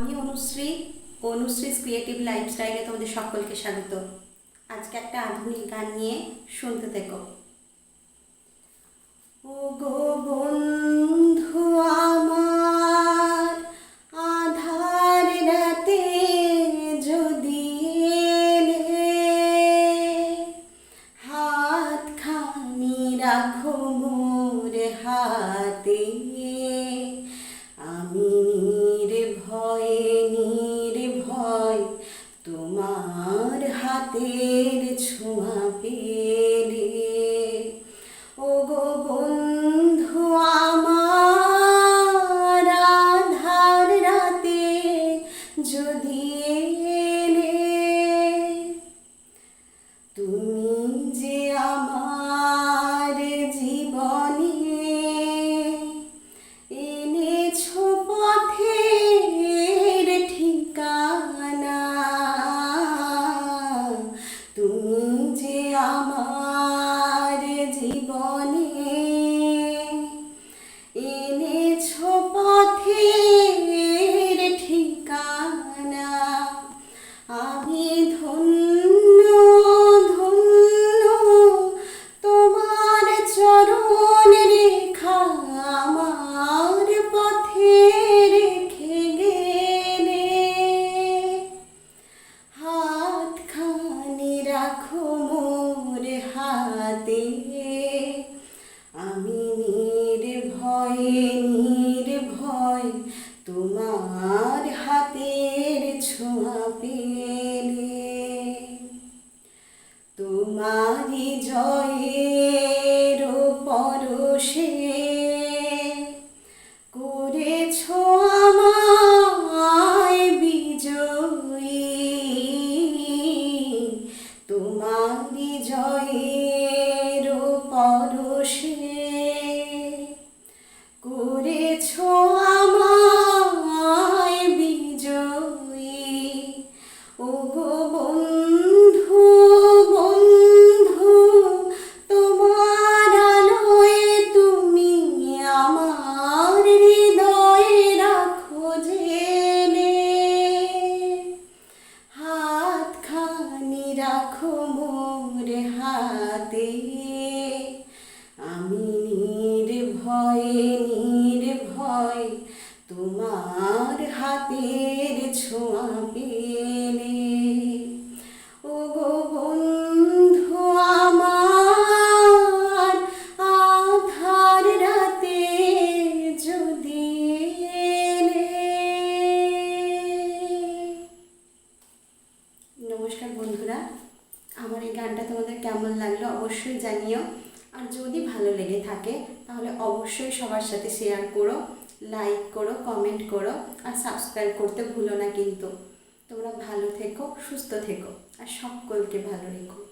আমি অনুশ্রী, অনুশ্রীস ক্রিয়েটিভ লাইফস্টাইলে তোমাদের সকলকে স্বাগত। আজকে একটা আধুনিক গান নিয়ে শুনতে থেকো। ও গো বন্ধু আমার, আধার রাতে যদি হাত খানি রাখো মোর হাতে। হাতের ছোঁয়া পেলে। ও গো বন্ধু আমার আধার রাতে যদি এলে তুমি যে আমার রাখো মোর হাতে। আমি নির্ভয়ে নির্ভয় তোমার হাতের ছোঁয়া পেলে। তোমারি জয়ের পরশে হাতের ছোঁয়া পেলে বন্ধু নমস্কার বন্ধুরা, আমার এই গানটা তোমাদের কেমন লাগল অবশ্যই জানিও। আর যদি ভালো লেগে থাকে, তাহলে অবশ্যই সবার সাথে শেয়ার করো। লাইক করো কমেন্ট করো আর সাবস্ক্রাইব করতে ভুলো না কিন্তু। তোমরা ভালো থেকো, সুস্থ থেকো আর সকলকে ভালো রেখো।